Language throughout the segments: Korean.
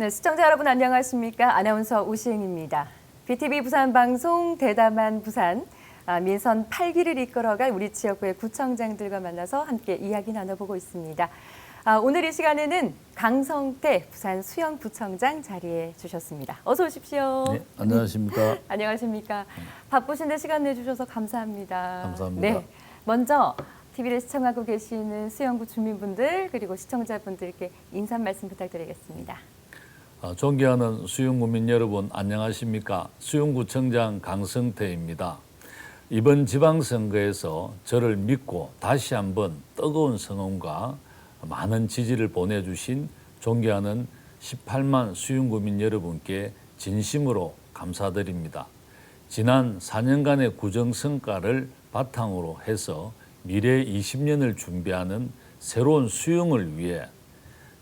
네, 시청자 여러분 안녕하십니까? 아나운서 우시행입니다. BTV 부산 방송 대담한 부산 아, 민선 8기를 이끌어갈 우리 지역구의 구청장들과 만나서 함께 이야기 나눠보고 있습니다. 아, 오늘 이 시간에는 강성태 부산 수영구청장 자리해 주셨습니다. 어서 오십시오. 네, 안녕하십니까. 안녕하십니까? 바쁘신데 시간 내주셔서 감사합니다. 감사합니다. 네, 먼저 TV를 시청하고 계시는 수영구 주민분들 그리고 시청자분들께 인사 말씀 부탁드리겠습니다. 아, 존경하는 수영구민 여러분 안녕하십니까. 수영구청장 강성태입니다. 이번 지방선거에서 저를 믿고 다시 한번 뜨거운 성원과 많은 지지를 보내주신 존경하는 18만 수영구민 여러분께 진심으로 감사드립니다. 지난 4년간의 구정 성과를 바탕으로 해서 미래 20년을 준비하는 새로운 수영을 위해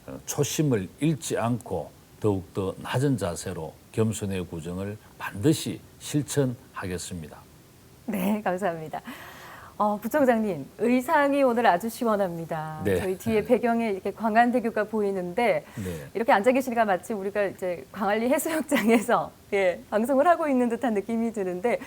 어, 초심을 잃지 않고 더욱더 낮은 자세로 겸손의 구정을 반드시 실천하겠습니다. 네, 감사합니다. 어, 부청장님, 의상이 오늘 아주 시원합니다. 네. 저희 뒤에 배경에 이렇게 광안대교가 보이는데 네. 이렇게 앉아 계시니까 마치 우리가 이제 광안리 해수욕장에서 예, 방송을 하고 있는 듯한 느낌이 드는데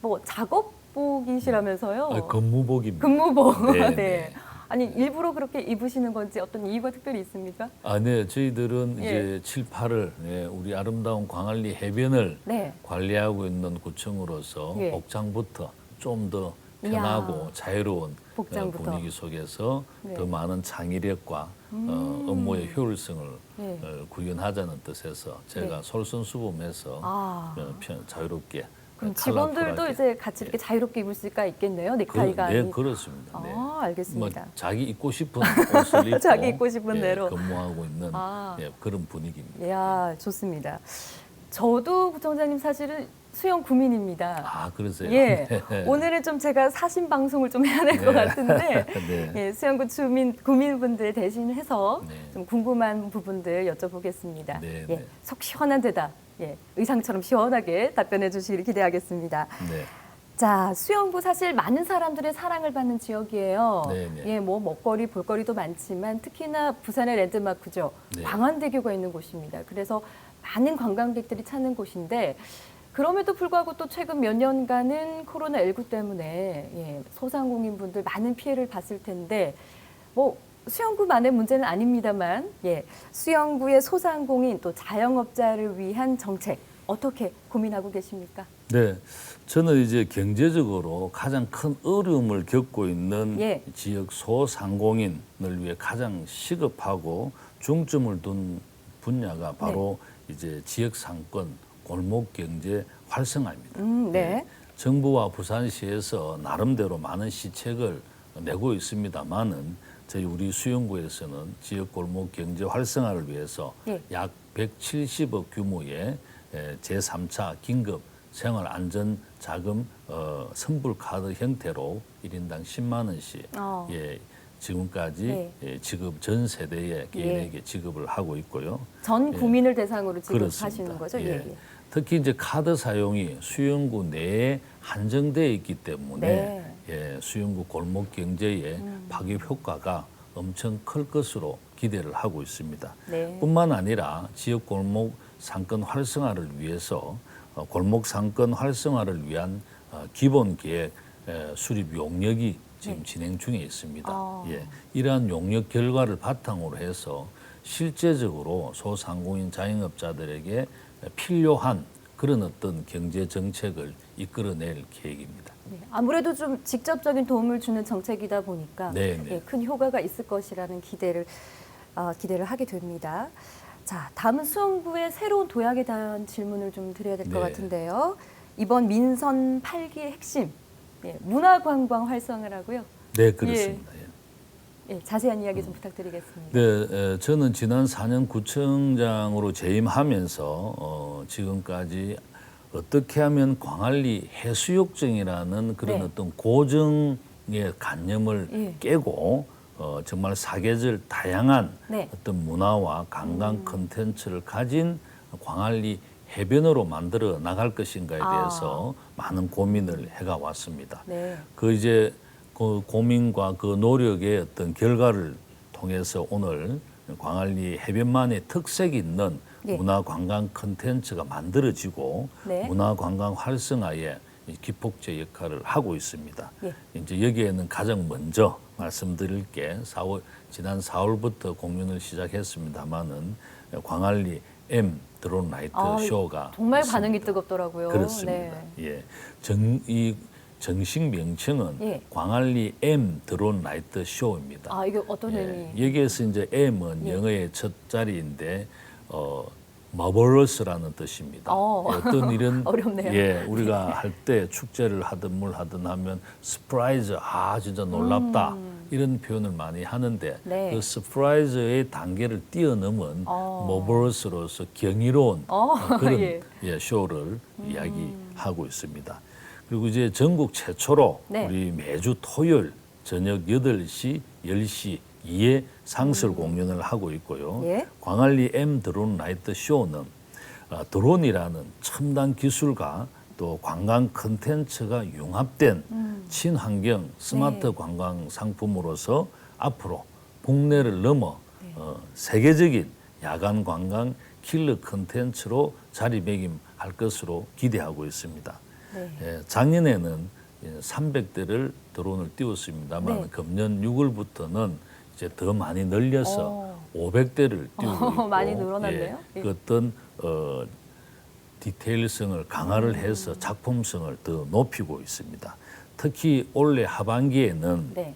뭐 작업복이시라면서요? 아, 근무복입니다. 근무복. 네, 네. 네. 아니 일부러 그렇게 입으시는 건지 어떤 이유가 특별히 있습니까? 아, 네, 저희들은 예. 이제 7, 8을 네, 우리 아름다운 광안리 해변을 네. 관리하고 있는 구청으로서 예. 복장부터 좀더 이야. 편하고 자유로운 어, 복장부터. 분위기 속에서 네. 음. 더 많은 창의력과 어, 업무의 효율성을 네. 어, 구현하자는 뜻에서 제가 네. 솔선수범해서 아. 어, 편- 자유롭게 그럼 컬러풀하게. 직원들도 이제 같이 이렇게 자유롭게 입을 수가 있겠네요. 그, 넥타이가 네, 아닌. 그렇습니다. 네. 아, 뭐 알겠습니다. 자기 입고 싶은 옷을 입고 자기 입고 싶은 예, 대로. 근무하고 있는 아. 예, 그런 분위기입니다. 이야, 좋습니다. 저도 부청장님 사실은 수영 구민입니다. 아 그러세요? 예. 네. 오늘은 좀 제가 사신 방송을 좀 해야 될 것 네. 같은데 네. 예, 수영구 주민 구민분들 대신해서 네. 좀 궁금한 부분들 여쭤보겠습니다. 네, 예, 네. 속 시원한 대답, 예, 의상처럼 시원하게 답변해 주시길 기대하겠습니다. 네. 자, 수영구 사실 많은 사람들의 사랑을 받는 지역이에요. 네, 네. 예, 뭐 먹거리, 볼거리도 많지만 특히나 부산의 랜드마크죠. 네. 광안대교가 있는 곳입니다. 그래서 많은 관광객들이 찾는 곳인데 그럼에도 불구하고 또 최근 몇 년간은 코로나 19 때문에 예, 소상공인분들 많은 피해를 봤을 텐데 뭐 수영구만의 문제는 아닙니다만 예, 수영구의 소상공인 또 자영업자를 위한 정책 어떻게 고민하고 계십니까? 네, 저는 이제 경제적으로 가장 큰 어려움을 겪고 있는 예. 지역 소상공인을 위해 가장 시급하고 중점을 둔 분야가 바로 네. 이제 지역 상권 골목 경제 활성화입니다. 음, 네. 정부와 부산시에서 나름대로 많은 시책을 내고 있습니다만은 저희 우리 수영구에서는 지역 골목 경제 활성화를 위해서 예. 약 170억 규모의 에, 제3차 긴급 생활 안전 자금 어, 선불 카드 형태로 일인당 10만 원씩 어. 예, 지금까지 네. 예, 지급 전 세대의 개인에게 지급을 하고 있고요. 전 예. 국민을 대상으로 지금 그렇습니다. 하시는 거죠? 예. 예, 예. 특히 이제 카드 사용이 수영구 내에 한정되어 있기 때문에 네. 예, 수영구 골목 경제의 음. 파급 효과가 엄청 클 것으로 기대를 하고 있습니다. 네. 뿐만 아니라 지역 골목 상권 활성화를 위해서 어, 골목 상권 활성화를 위한 어, 기본 계획 에, 수립 용역이 지금 네. 진행 중에 있습니다. 아. 예, 이러한 용역 결과를 바탕으로 해서 실제적으로 소상공인 자영업자들에게 필요한 그런 어떤 경제 정책을 이끌어낼 계획입니다. 네, 아무래도 좀 직접적인 도움을 주는 정책이다 보니까 네, 네. 예, 큰 효과가 있을 것이라는 기대를 어, 기대를 하게 됩니다. 자, 다음은 수영구의 새로운 도약에 대한 질문을 좀 드려야 될 것 네. 같은데요. 이번 민선 8기의 핵심 예, 문화관광 활성화라고요. 네, 그렇습니다. 예. 예, 자세한 이야기 좀 부탁드리겠습니다. 네, 에, 저는 지난 4년 구청장으로 재임하면서 어, 지금까지 어떻게 하면 광안리 해수욕정이라는 그런 네. 어떤 고정의 관념을 예. 깨고 어, 정말 사계절 다양한 네. 어떤 문화와 관광 컨텐츠를 가진 광안리 해변으로 만들어 나갈 것인가에 아. 대해서 많은 고민을 해가 왔습니다. 네. 그 이제 그 고민과 그 노력의 어떤 결과를 통해서 오늘 광안리 해변만의 특색 있는 예. 문화 관광 컨텐츠가 만들어지고 네. 문화 관광 활성화에 이 기폭제 역할을 하고 있습니다. 예. 이제 여기에는 가장 먼저 말씀드릴 게 4월 지난 4월부터 공연을 시작했습니다마는 광안리 M 드론 라이트 아, 쇼가 정말 있습니다. 반응이 뜨겁더라고요. 그렇습니다. 네. 예. 정, 이 정식 명칭은 예. 광안리 M 드론 라이트 쇼입니다. 아 이게 어떤 예. 의미? 여기에서 이제 M은 예. 영어의 첫 자리인데 어 마버러스라는 뜻입니다. 어. 어떤 이런 어렵네요. 예, 우리가 할 때 축제를 하든 뭘 하든 하면 스프라이즈 아 진짜 놀랍다 이런 표현을 많이 하는데 음. 네. 그 스프라이즈의 단계를 뛰어넘은 어. 마버러스로서 경이로운 어, 어, 그런 예. 예, 쇼를 이야기하고 있습니다. 그리고 이제 전국 최초로 네. 우리 매주 토요일 저녁 8시, 10시 이에 상설 공연을 하고 있고요. 음. 예. 광안리 M 드론 라이트 쇼는 어, 드론이라는 첨단 기술과 또 관광 컨텐츠가 융합된 친환경 스마트 음. 네. 관광 상품으로서 앞으로 국내를 넘어 네. 어, 세계적인 야간 관광 킬러 컨텐츠로 자리매김할 것으로 기대하고 있습니다. 네. 예, 작년에는 300대를 드론을 띄웠습니다만 네. 금년 6월부터는 이제 더 많이 늘려서 어. 500대를 띄우고 어, 있고 많이 늘어났네요. 예, 예. 그 어떤 어, 디테일성을 강화를 해서 작품성을 더 높이고 있습니다. 특히 올해 하반기에는 네.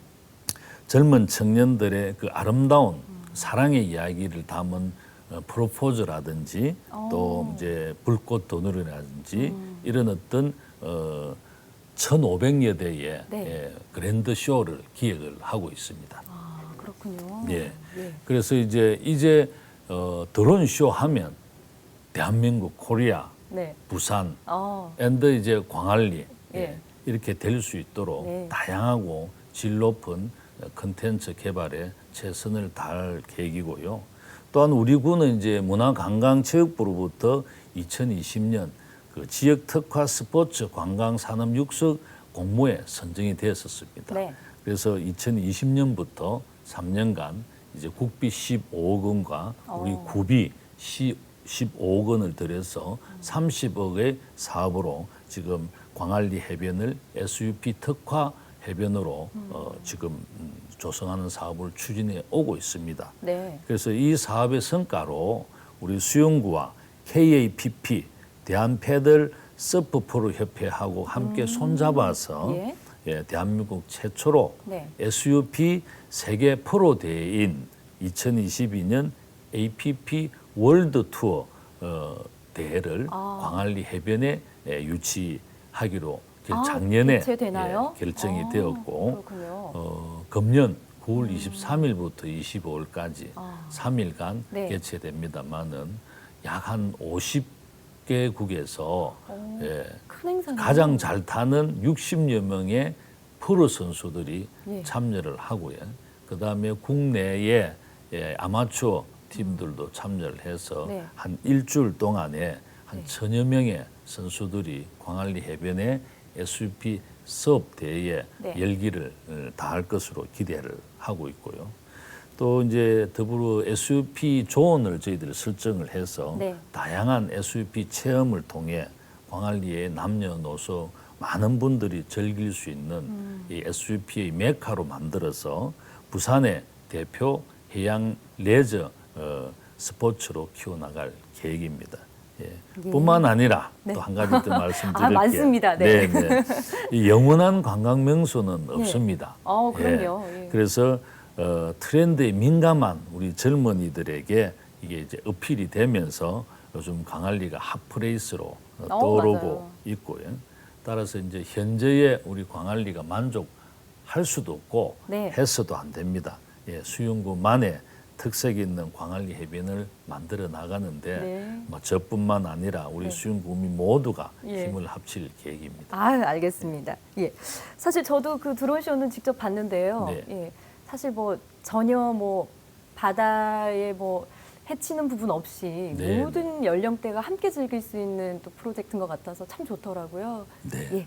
젊은 청년들의 그 아름다운 사랑의 이야기를 담은 어, 프로포즈라든지 또 이제 불꽃 도누리라든지 이런 어떤 어 1,500여 대의 네. 예, 그랜드 쇼를 기획을 하고 있습니다. 아 그렇군요. 예. 예. 그래서 이제 이제 어 드론 쇼 하면 대한민국 코리아 네. 부산 어. 앤드 이제 광안리 예. 예, 이렇게 될 수 있도록 네. 다양하고 질 높은 컨텐츠 개발에 최선을 다할 계획이고요. 또한 우리 군은 이제 문화관광체육부로부터 2020년 그 지역 특화 스포츠 관광 산업 육성 공모에 선정이 됐었습니다. 네. 그래서 2020년부터 3년간 이제 국비 15억 원과 우리 어. 구비 15억 원을 들여서 30억의 사업으로 지금 광안리 해변을 SUP 특화 해변으로 어, 지금 음, 조성하는 사업을 추진해 오고 있습니다. 네. 그래서 이 사업의 성과로 우리 수영구와 KAPP 대한 패들 서프프로 협회하고 함께 손잡아서 예. 예, 대한민국 최초로 네. SUP 세계 프로 대회인 2022년 APP 월드 투어 어, 대회를 아. 광안리 해변에 예, 유치하기로 결- 아, 작년에? 예, 결정이 아, 되었고 그렇군요. 어, 금년 9월 23일부터 25일까지 아. 3일간 네. 개최됩니다만은 약 한 50 개국에서 예, 큰 행사네요. 가장 잘 타는 60여 명의 프로 선수들이 예. 참여를 하고요. 그 다음에 국내의 예, 아마추어 팀들도 참여를 해서 네. 한 일주일 동안에 한 천여 명의 선수들이 광안리 해변에 SUP 수업 대회에 네. 열기를 어, 다할 것으로 기대를 하고 있고요. 또 이제 더불어 SUP 조언을 저희들이 설정을 해서 네. 다양한 SUP 체험을 통해 광안리의 남녀노소 많은 분들이 즐길 수 있는 음. 이 SUP의 메카로 만들어서 부산의 대표 해양 레저 어, 스포츠로 키워나갈 계획입니다. 예. 예. 뿐만 아니라 네. 또한 가지 더 말씀드릴게요. 아, 많습니다. 네. 네, 네. 이 영원한 관광 명소는 없습니다. 어, 그럼요. 예. 그래서 어, 트렌드에 민감한 우리 젊은이들에게 이게 이제 어필이 되면서 요즘 광안리가 핫플레이스로 어, 어, 떠오르고. 있고요. 따라서 이제 현재의 우리 광안리가 만족할 수도 없고 네. 해서도 안 됩니다. 예, 수영구만의 특색 있는 광안리 해변을 만들어 나가는데 네. 뭐 저뿐만 아니라 우리 네. 수영구민 모두가 예. 힘을 합칠 계획입니다. 아, 알겠습니다. 예. 사실 저도 그 드론 쇼는 직접 봤는데요. 네. 예. 사실 뭐 전혀 뭐 바다에 뭐 해치는 부분 없이 네. 모든 연령대가 함께 즐길 수 있는 또 프로젝트인 것 같아서 참 좋더라고요. 네. 예,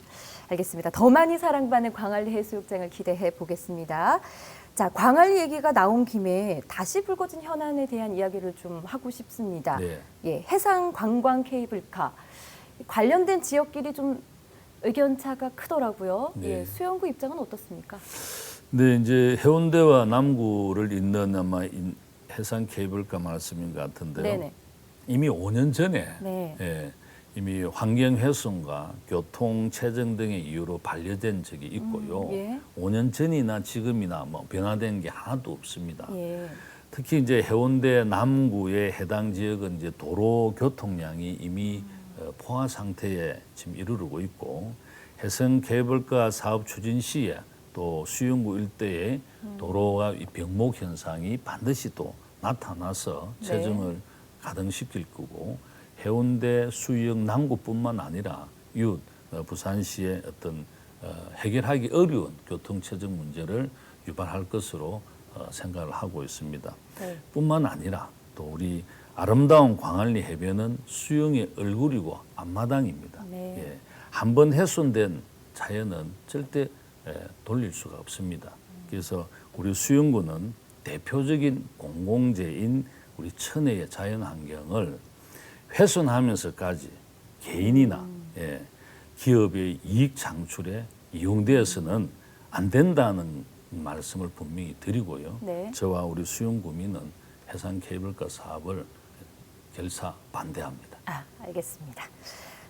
알겠습니다. 더 많이 사랑받는 광안리 해수욕장을 기대해 보겠습니다. 자, 광안리 얘기가 나온 김에 다시 불거진 현안에 대한 이야기를 좀 하고 싶습니다. 네. 예, 해상 관광 케이블카 관련된 지역끼리 좀 의견 차가 크더라고요. 네. 예, 수영구 입장은 어떻습니까? 근데 이제 해운대와 남구를 잇는 아마 인- 해상 케이블카 말씀인 것 같은데요. 네네. 이미 5년 전에 네. 예, 이미 환경 훼손과 교통 체증 등의 이유로 반려된 적이 있고요. 음, 예. 5년 전이나 지금이나 뭐 변화된 게 하나도 없습니다. 예. 특히 이제 해운대 남구의 해당 지역은 이제 도로 교통량이 이미 어, 포화 상태에 지금 이르르고 있고 해상 케이블카 사업 추진 시에 또 수영구 일대에 도로가 이 병목 현상이 반드시 또 나타나서 네. 체증을 가등시킬 거고 해운대 수영 남구뿐만 아니라 이웃 어, 부산시의 어떤 어, 해결하기 어려운 교통 체증 문제를 유발할 것으로 어, 생각을 하고 있습니다. 네. 뿐만 아니라 또 우리 아름다운 광안리 해변은 수영의 얼굴이고 앞마당입니다. 네. 예, 한번 훼손된 자연은 절대 예, 돌릴 수가 없습니다. 그래서 우리 수영구는 대표적인 공공재인 우리 천혜의 자연 환경을 훼손하면서까지 개인이나 예, 기업의 이익 창출에 이용되어서는 안 된다는 말씀을 분명히 드리고요. 네. 저와 우리 수영구민은 해상 케이블카 사업을 결사 반대합니다. 아, 알겠습니다.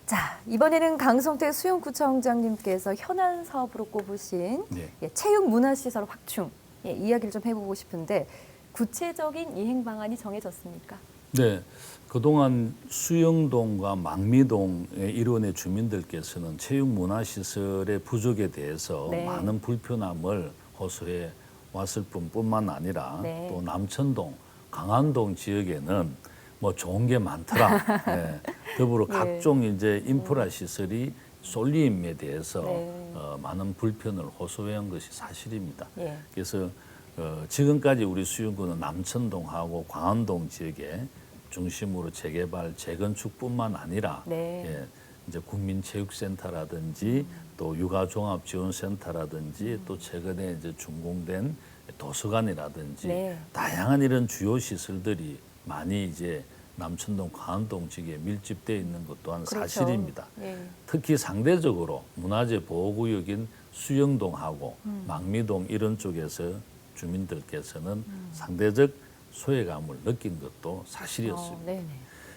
자, 이번에는 강성태 수영구청장님께서 현안 사업으로 꼽으신 네. 예, 체육 문화시설 확충 예, 이야기를 좀 해보고 싶은데 구체적인 이행 방안이 정해졌습니까? 네, 그동안 수영동과 망미동의 일원의 주민들께서는 체육 문화시설의 부족에 대해서 네. 많은 불편함을 호소해 왔을 뿐만 아니라 네. 또 남천동, 강안동 지역에는 뭐 좋은 게 많더라. 네. 더불어 예. 각종 이제 인프라 시설이 쏠림에 대해서 네. 어, 많은 불편을 호소한 것이 사실입니다. 예. 그래서 어, 지금까지 우리 수영구는 남천동하고 광안동 지역에 중심으로 재개발, 재건축뿐만 아니라 네. 예, 이제 국민체육센터라든지 또 육아종합지원센터라든지 또 최근에 이제 준공된 도서관이라든지 네. 다양한 이런 주요 시설들이 많이 이제 남천동, 광안동 지역에 밀집되어 있는 것 또한 그렇죠. 사실입니다. 예. 특히 상대적으로 문화재 보호구역인 수영동하고 음. 망미동 이런 쪽에서 주민들께서는 음. 상대적 소외감을 느낀 것도 사실이었습니다. 어.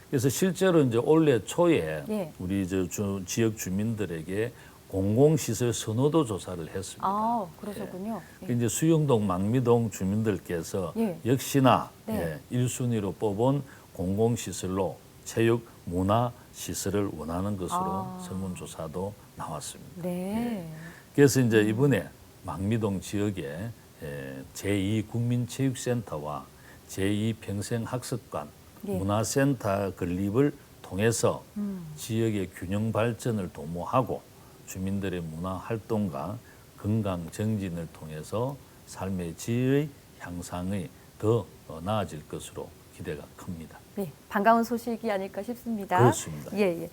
그래서 실제로 이제 올해 초에 예. 우리 저 주- 지역 주민들에게 공공시설 선호도 조사를 했습니다. 아, 그러셨군요. 예. 그 이제 수영동, 망미동 주민들께서 예. 역시나 네. 예, 1순위로 뽑은 공공시설로 체육, 문화 시설을 원하는 것으로 아. 설문조사도 나왔습니다. 네. 그래서 이제 이번에 망미동 지역에 예, 제2국민체육센터와 제2평생학습관 예. 문화센터 건립을 통해서 음. 지역의 균형 발전을 도모하고 주민들의 문화 활동과 건강 정진을 통해서 삶의 질의 향상이 더 어, 나아질 것으로 기대가 큽니다. 네, 반가운 소식이 아닐까 싶습니다. 그렇습니다. 예, 예.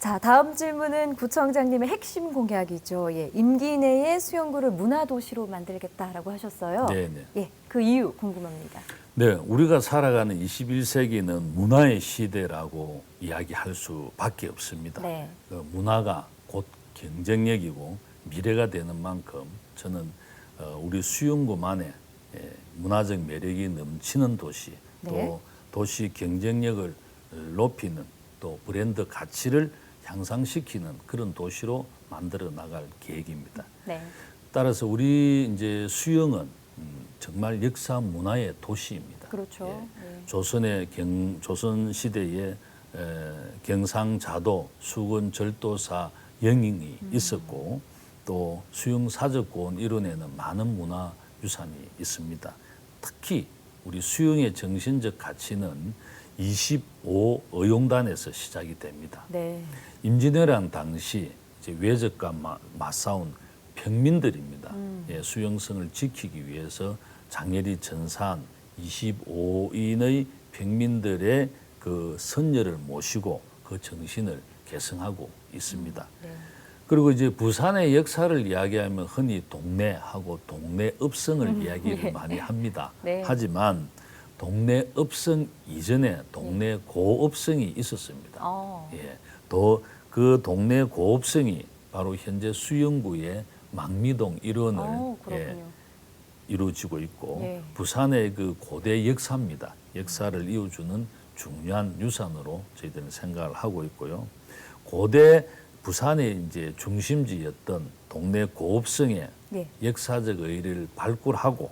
자, 다음 질문은 구청장님의 핵심 공약이죠. 예, 임기 내에 수영구를 문화도시로 만들겠다라고 하셨어요. 네 네. 예, 그 이유 궁금합니다. 네, 우리가 살아가는 21세기는 문화의 시대라고 이야기할 수밖에 없습니다. 네. 그 문화가 곧 경쟁력이고 미래가 되는 만큼 저는 어, 우리 수영구만의 예, 문화적 매력이 넘치는 도시, 네. 또 도시 경쟁력을 높이는 또 브랜드 가치를 향상시키는 그런 도시로 만들어 나갈 계획입니다. 네. 따라서 우리 이제 수영은 음, 정말 역사 문화의 도시입니다. 그렇죠. 예. 예. 조선의 경 조선 시대에 에, 경상자도 수건 절도사 영인이 있었고 또 수영 사적고원 일원에는 많은 문화 유산이 있습니다. 특히 우리 수영의 정신적 가치는 25 어용단에서 시작이 됩니다. 네. 임진왜란 당시 외적과 마, 맞싸운 평민들입니다. 음. 예, 수용성을 지키기 위해서 장애리 전산 25인의 평민들의 그 선녀를 모시고 그 정신을 계승하고 있습니다. 네. 그리고 이제 부산의 역사를 이야기하면 흔히 동네하고 동네 읍성을 이야기를 많이 합니다. 네. 하지만 동네 읍성 이전에 동네 고읍성이 있었습니다. 어. 예, 또그 동네 고읍성이 바로 현재 수영구의 망미동 일원을 어, 예. 이루어지고 있고 예. 부산의 그 고대 역사입니다. 역사를 이어주는 중요한 유산으로 저희들은 생각을 하고 있고요. 고대 부산의 이제 중심지였던 동네 고읍성의 네. 역사적 의의를 발굴하고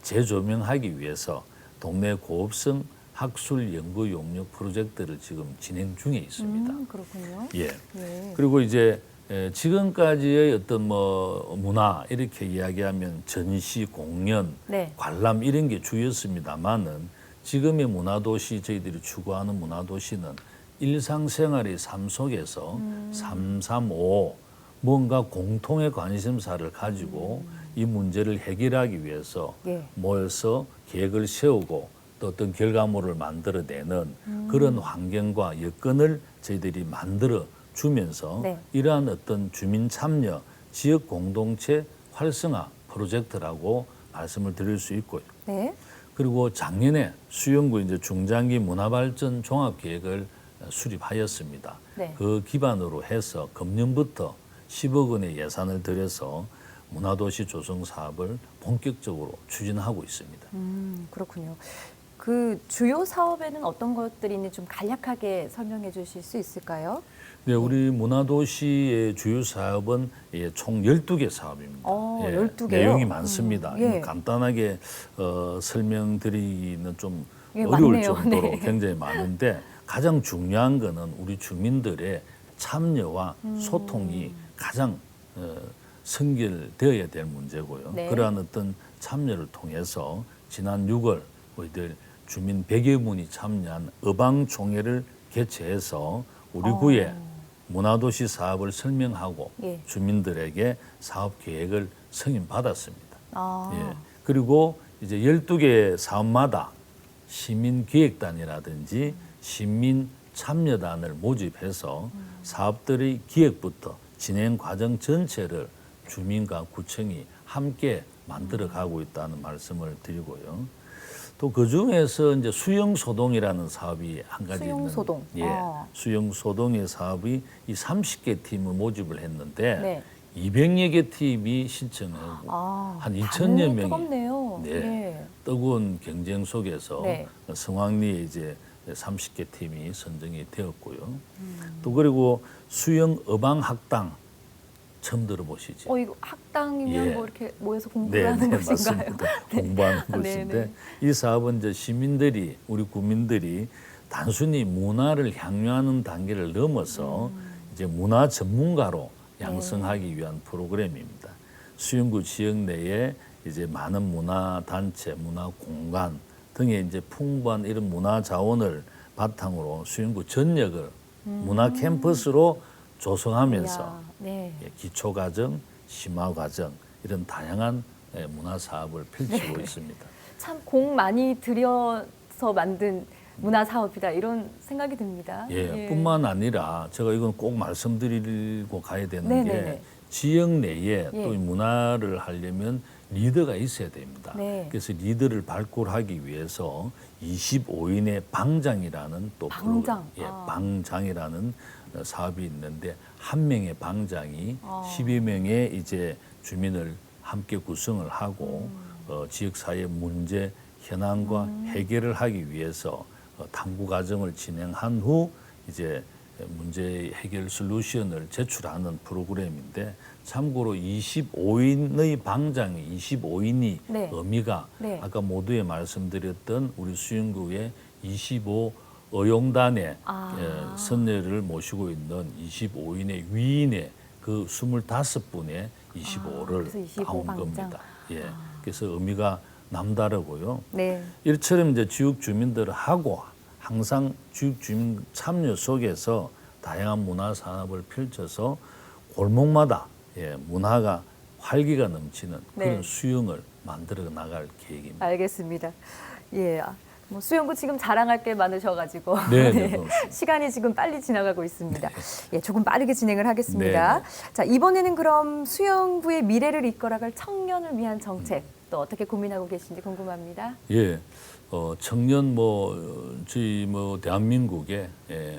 재조명하기 위해서 동네 고읍성 학술 연구 용역 프로젝트를 지금 진행 중에 있습니다. 음, 그렇군요. 예. 네. 그리고 이제 에, 지금까지의 어떤 뭐 문화 이렇게 이야기하면 전시, 공연, 네. 관람 이런 게 주였습니다만은 지금의 문화도시 저희들이 추구하는 문화도시는 일상생활의 삶 속에서 삼삼오 뭔가 공통의 관심사를 가지고 이 문제를 해결하기 위해서 예. 모여서 계획을 세우고 또 어떤 결과물을 만들어내는 그런 환경과 여건을 저희들이 만들어 주면서 네. 이러한 어떤 주민 참여, 지역 공동체 활성화 프로젝트라고 말씀을 드릴 수 있고요. 네. 그리고 작년에 수영구 이제 중장기 문화발전 종합계획을 수립하였습니다. 네. 그 기반으로 해서 금년부터 10억 원의 예산을 들여서 문화도시 조성 사업을 본격적으로 추진하고 있습니다. 음, 그렇군요. 그 주요 사업에는 어떤 것들이 있는지 좀 간략하게 설명해 주실 수 있을까요? 네, 우리 문화도시의 주요 사업은 예, 총 12개 사업입니다. 어, 예, 12 개요? 내용이 많습니다. 음, 예. 간단하게 어, 설명드리기는 좀 예, 어려울 많네요. 정도로 네. 굉장히 많은데 가장 중요한 거는 우리 주민들의 참여와 음. 소통이 가장 어, 선결되어야 될 문제고요. 네. 그러한 어떤 참여를 통해서 지난 6월 우리들 주민 100여 분이 참여한 의방총회를 개최해서 우리 어. 구에 문화도시 사업을 설명하고 예. 주민들에게 사업 계획을 승인받았습니다. 아, 예. 그리고 이제 12개 사업마다 시민기획단이라든지 시민 참여단을 모집해서 사업들의 기획부터 진행 과정 전체를 주민과 구청이 함께 만들어 가고 있다는 말씀을 드리고요. 또 그 중에서 이제 수영 소동이라는 사업이 한 가지 수영소동. 있는 예, 아. 수영 소동의 사업이 이 30개 팀을 모집을 했는데 네. 200여 개 팀이 신청하고 아, 한 2천여 반응이 명이 뜨겁네요. 네. 예. 뜨거운 경쟁 속에서 네. 성황리에 이제 30개 팀이 선정이 되었고요. 음. 또 그리고 수영 어방 학당 처음 들어보시죠? 어, 이거 학당이면 예. 뭐 이렇게 모여서 공부를 하는 것인가요? 맞습니다. 공부하는 네, 곳인데 네. 이 사업은 이제 시민들이 우리 국민들이 단순히 문화를 향유하는 단계를 넘어서 음. 이제 문화 전문가로 네. 양성하기 위한 프로그램입니다. 수영구 지역 내에 이제 많은 문화 단체, 문화 공간 등의 이제 풍부한 이런 문화 자원을 바탕으로 수영구 전역을 문화 캠퍼스로 조성하면서 음. 네. 예, 기초 과정, 심화 과정 이런 다양한 예, 문화 사업을 펼치고 네. 있습니다. 참 공 많이 들여서 만든 문화 사업이다 이런 생각이 듭니다. 예, 뿐만 아니라 제가 이건 꼭 말씀드리고 가야 되는 네네네. 게 지역 내에 예. 또이 문화를 하려면 리더가 있어야 됩니다. 네. 그래서 리더를 발굴하기 위해서 25인의 방장이라는 또 방장. 예, 아. 방장이라는 어, 사업이 있는데 한 명의 방장이 아. 12명의 이제 주민을 함께 구성을 하고 음. 어, 지역 사회 문제 현안과 해결을 하기 위해서 어, 탐구 과정을 진행한 후 이제 문제 해결 솔루션을 제출하는 프로그램인데 참고로 25인의 방장이 25인이 네. 의미가 네. 아까 모두에 말씀드렸던 우리 수영구의 25 어용단의 아. 예, 선녀를 모시고 있는 25인의 위인의 그 25분의 25를 아, 그래서 25 나온 방장. 겁니다. 예. 그래서 의미가 남다르고요. 네. 이처럼 이제 지역 주민들하고 항상 지역 주민 참여 속에서 다양한 문화 산업을 펼쳐서 골목마다 예, 문화가 활기가 넘치는 네. 그런 수영을 만들어 나갈 계획입니다. 알겠습니다. 예. 아, 뭐 수영구 지금 자랑할 게 많으셔가지고 네, 네, 그렇습니다. 시간이 지금 빨리 지나가고 있습니다. 예, 조금 빠르게 진행을 하겠습니다. 네, 자 이번에는 그럼 수영부의 미래를 이끌어갈 청년을 위한 정책 또 어떻게 고민하고 계신지 궁금합니다. 예, 어, 청년 뭐 어, 저희 뭐 대한민국의 예,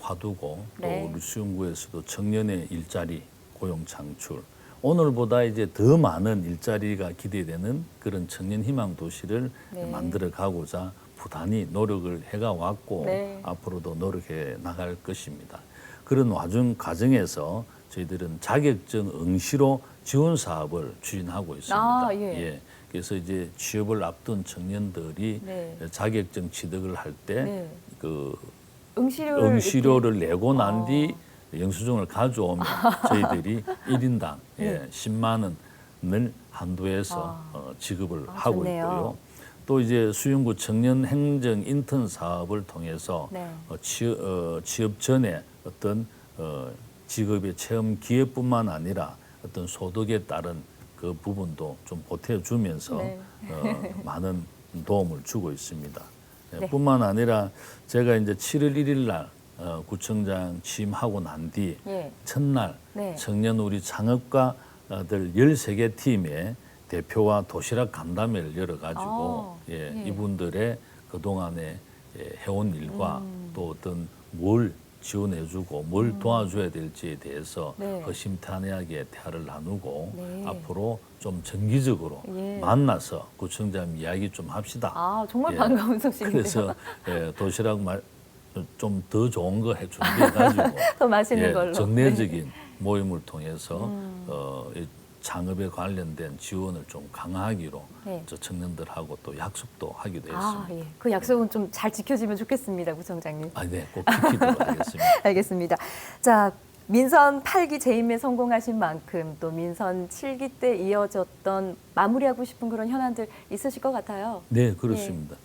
화두고 네. 또 수영구에서도 청년의 일자리 고용 창출 오늘보다 이제 더 많은 일자리가 기대되는 그런 청년 희망 도시를 네. 만들어 가고자 부단히 노력을 해가 왔고 네. 앞으로도 노력해 나갈 것입니다. 그런 와중 과정에서 저희들은 자격증 응시로 지원 사업을 추진하고 있습니다. 아, 예. 그래서 이제 취업을 앞둔 청년들이 네. 자격증 취득을 할때 네. 그 응시료를 응시료를 내고 난 어. 뒤 영수증을 가져오면 저희들이 일인당 예, 10만 원을 한도에서 아. 어, 지급을 아, 하고 좋네요. 있고요. 또 이제 수영구 청년 행정 인턴 사업을 통해서 네. 어, 취업, 어, 취업 전에 어떤 어, 직업의 체험 기회뿐만 아니라 어떤 소득에 따른 그 부분도 좀 보태주면서 네. 어, 많은 도움을 주고 있습니다. 예, 네. 뿐만 아니라 제가 이제 7월 1일 날 어, 구청장 취임하고 난 뒤 예. 첫날 네. 청년 우리 창업가들 13개 팀의 대표와 도시락 간담회를 열어가지고 아, 예, 예. 이분들의 그동안에 예, 해온 일과 음. 또 어떤 뭘 지원해주고 뭘 도와줘야 될지에 대해서 네. 허심탄회하게 대화를 나누고 네. 앞으로 좀 정기적으로 예. 만나서 구청장 이야기 좀 합시다. 아 정말 예. 반가운 소식인데요. 그래서 예, 도시락 좀 더 좋은 거 해 준비해가지고 더 맛있는 예, 걸로. 네. 음. 정례적인 모임을 통해서 어, 이 창업에 관련된 지원을 좀 강화하기로 네. 저 청년들하고 또 약속도 하기도 아, 했습니다. 예. 그 약속은 좀 잘 지켜지면 좋겠습니다, 구청장님. 아, 네, 꼭 지키도록 하겠습니다. 알겠습니다. 자, 민선 8기 재임에 성공하신 만큼 또 민선 7기 때 이어졌던 마무리하고 싶은 그런 현안들 있으실 것 같아요. 네, 그렇습니다.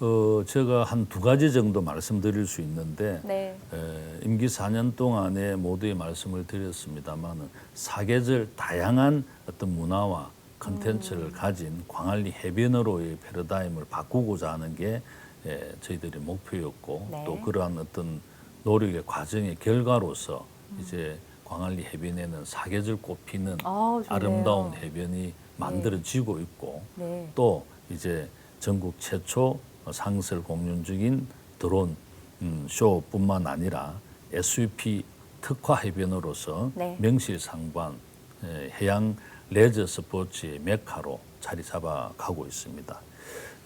어, 제가 한 두 가지 정도 말씀드릴 수 있는데 네. 에, 임기 4년 동안에 모두의 말씀을 드렸습니다만은 사계절 다양한 어떤 문화와 컨텐츠를 음. 가진 광안리 해변으로의 패러다임을 바꾸고자 하는 게 에, 저희들의 목표였고 네. 또 그러한 어떤 노력의 과정의 결과로서 이제 광안리 해변에는 사계절 꽃피는 아. 아름다운 해변이 만들어지고 있고 네. 또 이제 전국 최초 상설 공연 중인 드론 음, 쇼뿐만 아니라 SUP 특화 해변으로서 네. 명실상부한 에, 해양 레저 스포츠의 메카로 자리 잡아가고 있습니다.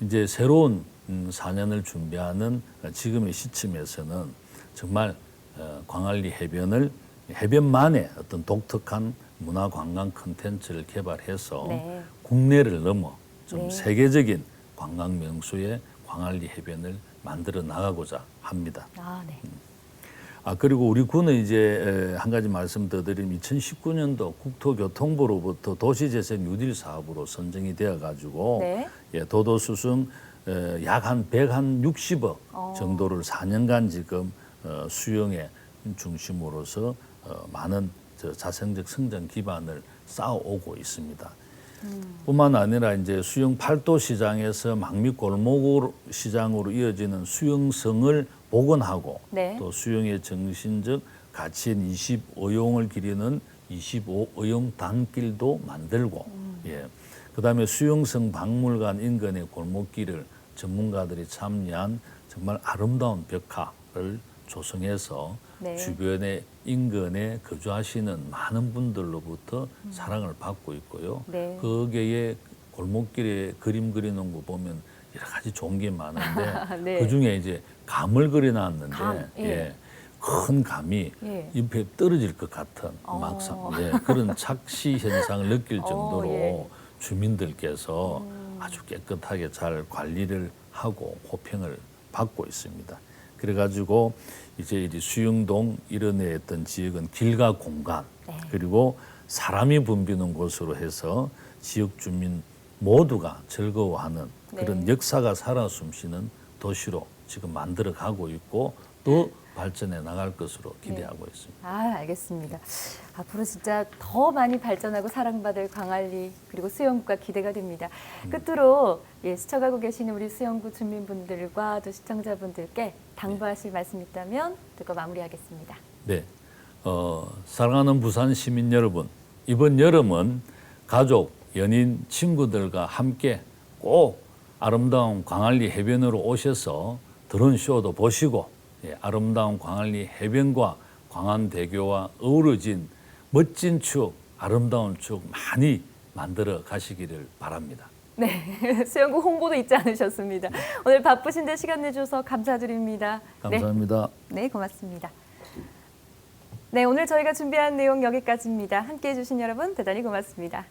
이제 새로운 음, 4년을 준비하는 지금의 시점에서는 정말 어, 광안리 해변을 해변만의 어떤 독특한 문화 관광 컨텐츠를 개발해서 네. 국내를 넘어 좀 네. 세계적인 관광 명소의 광안리 해변을 만들어 나가고자 합니다. 아, 네. 아 그리고 우리 군은 이제 에, 한 가지 말씀 더 드리면 2019년도 국토교통부로부터 도시재생 뉴딜 사업으로 선정이 되어 가지고 네. 예, 도도 수승 약한 160억 어. 정도를 4년간 지금 어, 수용의 중심으로서 어, 많은 저 자생적 성장 기반을 쌓아오고 있습니다. 뿐만 아니라 이제 수영 팔도 시장에서 망미 골목 시장으로 이어지는 수영성을 복원하고 네. 또 수영의 정신적 가치인 25용을 기리는 25의용 단길도 만들고 예. 그다음에 수영성 박물관 인근의 골목길을 전문가들이 참여한 정말 아름다운 벽화를 조성해서 네. 주변의 인근에 거주하시는 많은 분들로부터 사랑을 받고 있고요. 네. 거기에 골목길에 그림 그리는 거 보면 여러 가지 좋은 게 많은데 네. 그 중에 이제 감을 그려놨는데 감, 예. 예. 큰 감이 예. 옆에 떨어질 것 같은 어. 막상 예, 그런 착시 현상을 느낄 어, 정도로 예. 주민들께서 음. 아주 깨끗하게 잘 관리를 하고 호평을 받고 있습니다. 그래가지고 이제 이 수영동 이런에 있던 지역은 길가 공간 네. 그리고 사람이 붐비는 곳으로 해서 지역 주민 모두가 즐거워하는 그런 네. 역사가 살아 숨쉬는 도시로 지금 만들어 가고 있고 또 발전해 나갈 것으로 기대하고 있습니다. 아, 알겠습니다. 앞으로 진짜 더 많이 발전하고 사랑받을 광안리 그리고 수영구가 기대가 됩니다. 끝으로 예, 스쳐가고 계시는 우리 수영구 주민분들과 또 시청자분들께 당부하실 말씀 있다면 듣고 마무리하겠습니다. 네. 어, 사랑하는 부산 시민 여러분, 이번 여름은 가족, 연인, 친구들과 함께 꼭 아름다운 광안리 해변으로 오셔서 드론 쇼도 보시고 예, 아름다운 광안리 해변과 광안대교와 어우러진 멋진 추억, 아름다운 추억 많이 만들어 가시기를 바랍니다. 네, 수영구 홍보도 잊지 않으셨습니다. 오늘 바쁘신데 시간 내줘서 감사드립니다. 네, 감사합니다. 네, 고맙습니다. 네, 오늘 저희가 준비한 내용 여기까지입니다. 함께해 주신 여러분 대단히 고맙습니다.